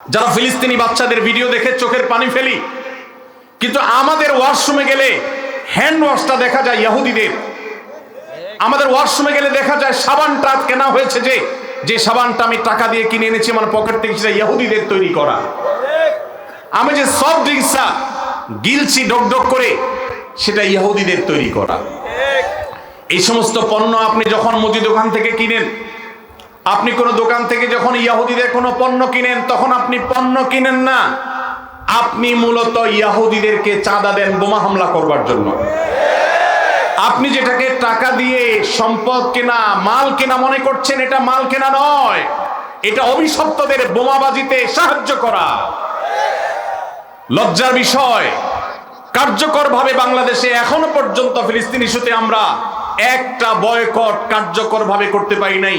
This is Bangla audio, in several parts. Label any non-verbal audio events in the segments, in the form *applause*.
যারা ফিলিস্তিনি বাচ্চাদের ভিডিও দেখে চোখের পানি ফেলি। কিন্তু আমাদের ওয়াশরুমে গেলে হ্যান্ড ওয়াশটা দেখা যায় ইহুদিদের আমাদের ওয়াশরুমে গেলে দেখা যায় সাবানটা কেনা হয়েছে যে যে সাবানটা আমি টাকা দিয়ে কিনে এনেছি আমার পকেট থেকে সেটা ইহুদিদের তৈরি করা। আমি যে সব ড্রিঙ্কসটা গিলছি ডক ডক করে, সেটা ইহুদিদের তৈরি করা। এই সমস্ত পণ্য আপনি যখন মুদি দোকান থেকে কিনেন আপনি কোনো দোকান থেকে যখন ইয়াহুদিদের কোনো পণ্য কিনেন, তখন আপনি পণ্য কিনেন না। আপনি মূলত ইয়াহুদিদেরকে চাঁদা দেন, বোমা হামলা করবার জন্য। আপনি যেটাকে টাকা দিয়ে সম্পদ কেনা, মাল কেনা মনে করছেন, এটা মাল কেনা নয়। এটা অভিশপ্তদের বোমাবাজিতে সাহায্য করা। লজ্জার বিষয়, কার্যকরভাবে বাংলাদেশে এখনও পর্যন্ত ফিলিস্তিন ইস্যুতে আমরা একটা বয়কট কার্যকরভাবে করতে পারি নাই।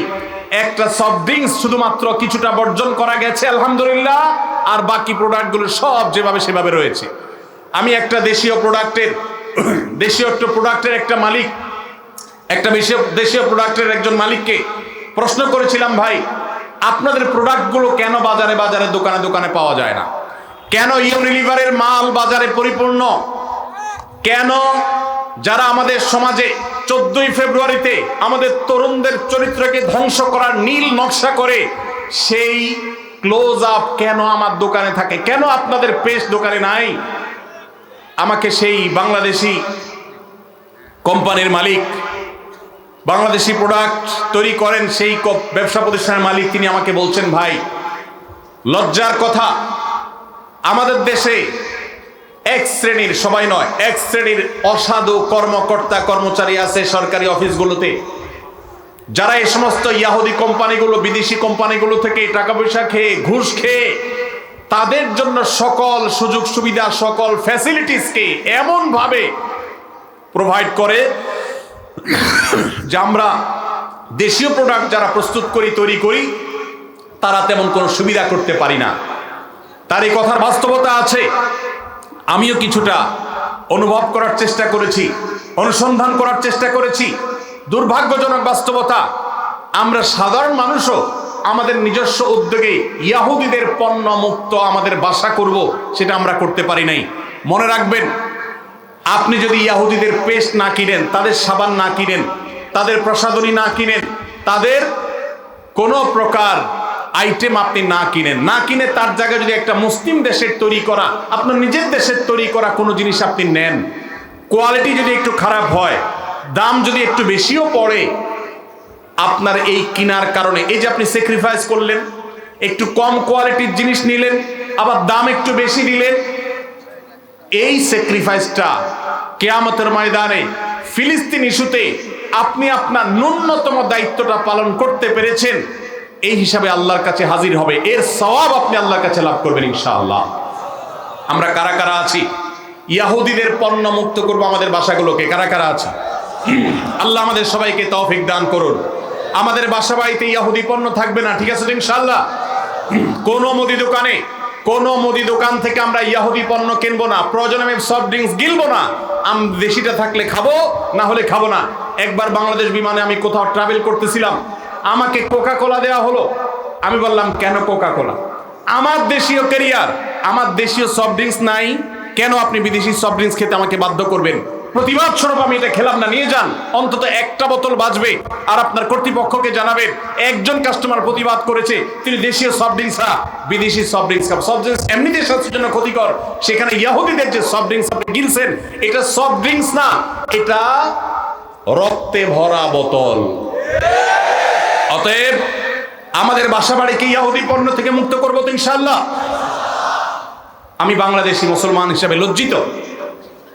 একটা সফট ড্রিঙ্কস শুধুমাত্র কিছুটা বর্জন করা গেছে, আলহামদুলিল্লাহ। আর বাকি প্রোডাক্টগুলো সব যেভাবে সেভাবে রয়েছে। আমি একটা দেশীয় প্রোডাক্টের *clears throat* দেশীয় একটা প্রোডাক্টের একটা মালিক, একটা দেশীয় প্রোডাক্টের একজন মালিককে প্রশ্ন করেছিলাম, ভাই, আপনাদের প্রোডাক্টগুলো কেন বাজারে বাজারে, দোকানে দোকানে পাওয়া যায় না? কেন ইউনিলিভারের মাল বাজারে পরিপূর্ণ? কেন যারা আমাদের সমাজে চোদ্দই ফেব্রুয়ারিতে আমাদের তরুণদের চরিত্রকে ধ্বংস করার নীল নকশা করে সেই ক্লোজ আপ কেন আমার দোকানে থাকে? কেন আপনাদের পেস্ট দোকানে নাই? আমাকে সেই বাংলাদেশি কোম্পানির মালিক, বাংলাদেশি প্রোডাক্ট তৈরি করেন সেই ব্যবসা প্রতিষ্ঠানের মালিক তিনি আমাকে বলছেন, ভাই, লজ্জার কথা। আমাদের দেশে এক শ্রেণির, সবাই নয়, এক শ্রেণির অসাধু কর্মকর্তা কর্মচারী আছে সরকারি অফিসগুলোতে। যারা এই সমস্ত ইয়াহুদি কোম্পানিগুলো, বিদেশি কোম্পানিগুলো থেকে টাকা পয়সা খেয়ে, ঘুষ খেয়ে, তাদের জন্য সকল সুযোগ সুবিধা, সকল ফ্যাসিলিটিসকে এমনভাবে প্রোভাইড করে যে আমরা দেশীয় প্রোডাক্ট যারা প্রস্তুত করি, তৈরি করি, তারা তেমন কোনো সুবিধা করতে পারি না। তার এই কথার বাস্তবতা আছে। আমিও কিছুটা অনুভব করার চেষ্টা করেছি, অনুসন্ধান করার চেষ্টা করেছি। দুর্ভাগ্যজনক বাস্তবতা, আমরা সাধারণ মানুষও আমাদের নিজস্ব উদ্যোগে ইয়াহুদিদের পণ্য মুক্ত আমাদের বাসা করব, সেটা আমরা করতে পারি নাই। মনে রাখবেন, আপনি যদি ইয়াহুদিদের পেস্ট না কিনেন, তাদের সাবান না কিনেন, তাদের প্রসাধনী না কিনেন, তাদের কোনো প্রকার আইটেম আপনি না কিনেন। না কিনে তার জায়গায় যদি একটা মুসলিম দেশের তৈরি করা, আপনার নিজের দেশের তৈরি করা কোনো জিনিস আপনি নেন। কোয়ালিটি যদি একটু খারাপ হয়, দাম যদি একটু বেশিও পড়ে, আপনার এই কিনার কারণে, এই যে আপনি স্যাক্রিফাইস করলেন, একটু কম কোয়ালিটির জিনিস নিলেন, আবার দাম একটু বেশি দিলেন, এই স্যাক্রিফাইসটা কেয়ামতের ময়দানে ফিলিস্তিন ইস্যুতে আপনি আপনার ন্যূনতম দায়িত্বটা পালন করতে পেরেছেন। এই হিসাবে আল্লাহর কাছে হাজির হবে। এর সওয়াব আপনি আল্লাহর কাছে লাভ করবেন ইনশাআল্লাহ। আমরা কারা কারা আছি? ইয়াহুদিদের পণ্য মুক্ত করব আমাদের বাসাগুলোকে। কারা কারা আছে? আল্লাহ আমাদের সবাইকে তৌফিক দান করুন। আমাদের বাসা বাড়িতে ইয়াহুদি পণ্য থাকবে না, ঠিক আছে ইনশাআল্লাহ? কোন মুদি দোকানে, কোন মুদি দোকান থেকে আমরা ইয়াহুদি পণ্য কিনবো না। প্রয়োজন আমি সফট ড্রিঙ্কস গিলবো না। আম দেশিটা থাকলে খাব, না হলে খাব না। একবার বাংলাদেশ বিমানে আমি কোথাও ট্রাভেল করতেছিলাম আমাকে কোকা কোলা দেওয়া হলো। আমি বললাম, কেন কোকা কোলা আমার দেশীয় ক্যারিয়ার আমার দেশীয় সফট ড্রিঙ্কস নাই। কেন আপনি বিদেশি সফট ড্রিঙ্কস খেতে আমাকে বাধ্য করবেন? প্রতিবাদ স্বরূপ আমি এটা খেলাম না, নিয়ে যান। অন্তত একটা বোতল বাজবে। আর আপনার কর্তৃপক্ষকে জানাবেন, একজন কাস্টমার প্রতিবাদ করেছে, তিনি দেশীয় সফট ড্রিঙ্কস না বিদেশি সফট ড্রিঙ্কস খান সফট ড্রিঙ্কস এমনিতে স্বাস্থ্যের জন্য ক্ষতিকর। সেখানে ইয়াহুদিদের যে সফট ড্রিঙ্কস আপনি গিলছেন, এটা সফট ড্রিঙ্কস না, এটা রক্তে ভরা বোতল। অতএব আমাদের বাসা বাড়িকে ইয়াহুদি পণ্য থেকে মুক্ত করব তো ইনশাল্লাহ আমি বাংলাদেশি মুসলমান হিসেবে লজ্জিত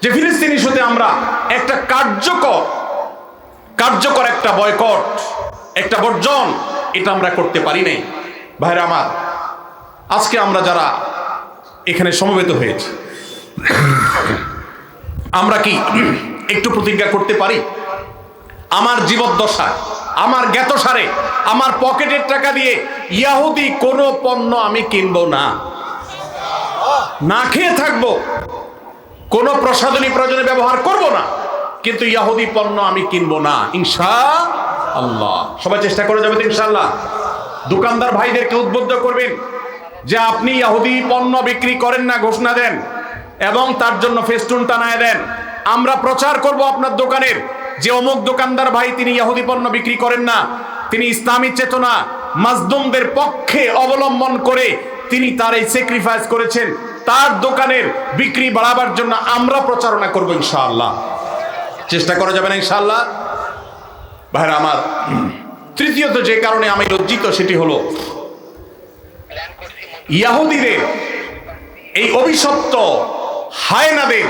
যে ফিলিস্তিন ইস্যুতে আমরা একটা কার্যকর কার্যকর একটা বয়কট, একটা বর্জন এটা আমরা করতে পারি নাই। ভাইরা আমার, আজকে আমরা যারা এখানে সমবেত হয়েছি, আমরা কি একটু প্রতিজ্ঞা করতে পারি? আমার জীবদ্দশা আমার জ্ঞাতসারে আমার পকেটের টাকা দিয়ে ইয়াহুদি কোনো পণ্য আমি কিনবো না। না খেয়ে থাকব। কোনো প্রসাধনী প্রয়োজনে ব্যবহার করব না। কিন্তু ইয়াহুদি পণ্য আমি কিনবো না। ইনশা আল্লাহ সবাই চেষ্টা করে যাবে তো ইনশাআল্লাহ। দোকানদার ভাইদেরকে উদ্বুদ্ধ করবেন যে আপনি ইয়াহুদি পণ্য বিক্রি করেন না, ঘোষণা দেন এবং তার জন্য ফেস্টুন টানায় দেন। আমরা প্রচার করব আপনার দোকানের। যে অমুক দোকানদার ভাই তিনি ইহুদি পণ্য বিক্রি করেন না, তিনি ইসলামী চেতনা, মাজদুমদের পক্ষে অবলম্বন করে তিনি তার এই স্যাক্রিফাইস করেছেন। তার দোকানের বিক্রি বাড়াবার জন্য আমরা প্রচারণা করব ইনশাআল্লাহ। চেষ্টা করা যাবে না ইনশাআল্লাহ। ভাইরা আমার, তৃতীয়ত যে কারণে আমি লজ্জিত সেটি হলো, ইয়াহুদিদের এই অভিশপ্ত হায়নাদের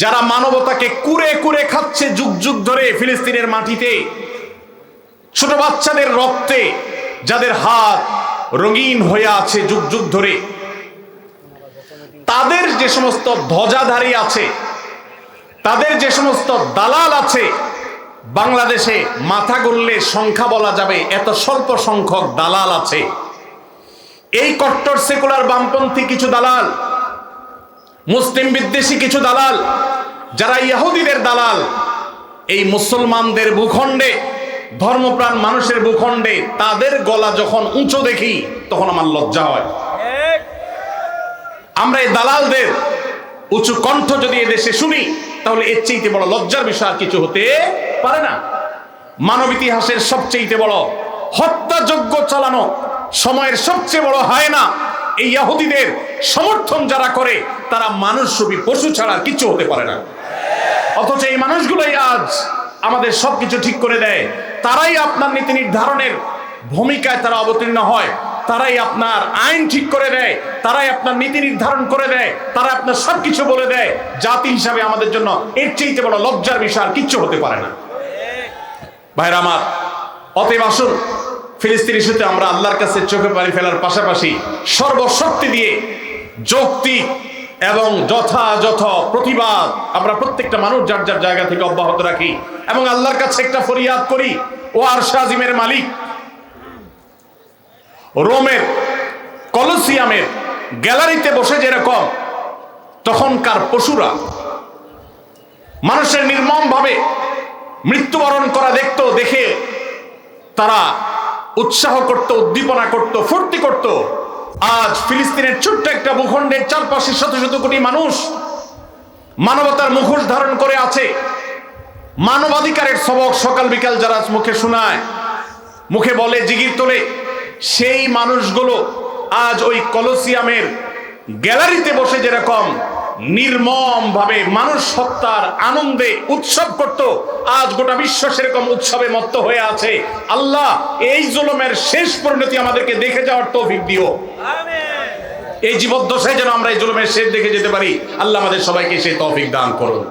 যারা মানবতাকে কুরে কুরে খাচ্ছে যুগ যুগ ধরে ফিলিস্তিনের মাটিতে, ছোট বাচ্চাদের রক্তে যাদের হাত রঙিন হয়ে আছে যুগ যুগ ধরে, তাদের যে সমস্ত ধ্বজাধারী আছে, তাদের যে সমস্ত দালাল আছে, বাংলাদেশে মাথা গড়লে সংখ্যা বলা যাবে এত স্বল্প সংখ্যক দালাল আছে। এই কট্টর সেকুলার বামপন্থী কিছু দালাল মুসলিম বিদ্বেষী কিছু দালাল, যারা ইহুদিদের দালাল, এই মুসলমানদের ভূখণ্ডে, ধর্মপ্রাণ মানুষের ভূখণ্ডে, তাদের গলা যখন উঁচু দেখি, তখন আমার লজ্জা হয়। আমরা এই দালালদের উঁচু কণ্ঠ যদি এদেশে শুনি, তাহলে এর চেয়েতে বড় লজ্জার বিষয় আর কিছু হতে পারে না। মানব ইতিহাসের সবচেয়ে বড় হত্যাযজ্ঞ চালানো সময়ের সবচেয়ে বড় হয় না এই ইহুদিদের সমর্থন যারা করে, তারা মানুষ ছবি পশু ছাড়া কিছু হতে পারে না। অথচ এই মানুষগুলোই আজ আমাদের সবকিছু ঠিক করে দেয়। তারাই আপনার নীতি নির্ধারণের ভূমিকায় তারা অবতীর্ণ হয়। তারাই আপনার আইন ঠিক করে দেয়। তারাই আপনার নীতি নির্ধারণ করে দেয়। তারা আপনার সবকিছু বলে দেয়। জাতি হিসাবে আমাদের জন্য এর চেয়ে বড় লজ্জার বিষয় আর কিচ্ছু হতে পারে না। ভাইরা আমার, অতএব আসুন ফিলিস্তিন ইস্যুতে আমরা আল্লাহর কাছে চোখে পানি ফেলার পাশাপাশি সর্বশক্তি দিয়ে যৌক্তিক এবং যথাযথ প্রতিবাদ আমরা প্রত্যেকটা মানুষ যার যার জায়গা থেকে অব্যাহত রাখি এবং আল্লাহর কাছে একটা ফরিয়াদ করি, ও আর শাহিমের মালিক। রোমের কলসিয়ামের গ্যালারিতে বসে যেরকম তখনকার পশুরা মানুষের নির্মম ভাবে মৃত্যুবরণ করা দেখতো, দেখে তারা উৎসাহ করত, উদ্দীপনা করত, ফুর্তি করত। আজ ফিলিস্তিনের ছোট্ট একটা ভূখণ্ডের চারপাশে শত শত কোটি মানুষ মানবতার মুখোশ ধারণ করে আছে। মানবাধিকারের সবক সকাল বিকাল যারা মুখে শোনায়, মুখে বলে, জিগির তোলে, সেই মানুষগুলো আজ ওই কলসিয়ামের গ্যালারিতে বসে যেরকম নির্মম ভাবে মানুষ হত্যার আনন্দে উৎসব করত। আজ গোটা বিশ্ব সেরকম উৎসবে মত্ত হয়ে আছে। আল্লাহ এই জুলুমের শেষ পরিণতি আমাদেরকে দেখে যাওয়ার তৌফিক দিও। এই জীবদ্দশায় যেন আমরা এই জুলুমের শেষ দেখে যেতে পারি আল্লাহ আমাদের সবাইকে সেই তৌফিক দান করুন।